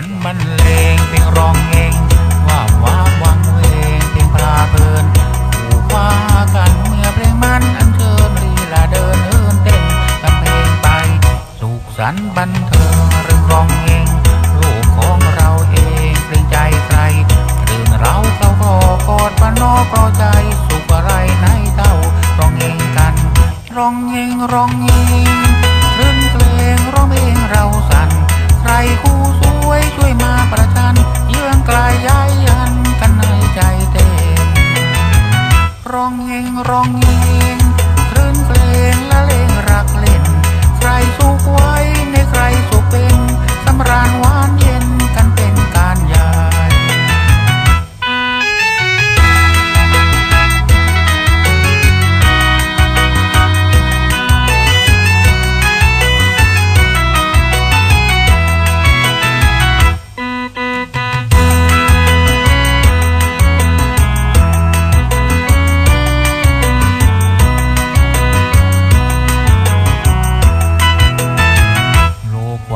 มันบันเลงเป็นร้องเองว่าว้าวังเวงเป็นพราเพินผู้ฟ้ากันเมื่อเพลงมันอันเชิญรีละเดินเอินเต้นกัเพลงไป สุขสันต์บันเทิงเรื่องร้องเองลูกของเราเองเพลงใจใครเรื่องเราเขาก็กอดปานอกอใจสุขอะไรในเต้าร้องเองกัน ร้องเองร้องเอง ร้องเองร้องเองคลื่นเพลงละเลงรักเล่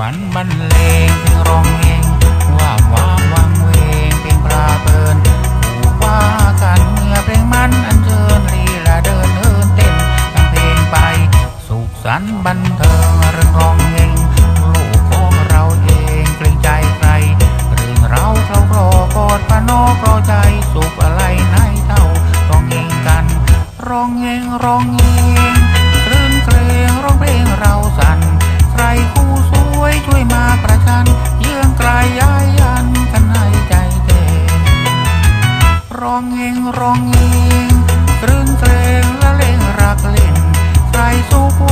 วันบรรเลงเพลงร้องเองว่าวามวังเวงเพลงปลาเปินผู้ว่ากันเมื่อเพลงมันอันเชิญลีลาเดินเฮินเต้นทำเพลงไป สุขสันต์บันเทิงเรื่องร้องเองลูกของเราเองเกรงใจใครเรื่องเราเขาคลอกอดพนอกรอใจสุขอะไรไหนเท่าร้องเองกันร้องเองร้องเองคลื่นเพลงร้องเพลงเรา องเองรื่นเริงและเล่งรักเล่นใครสู้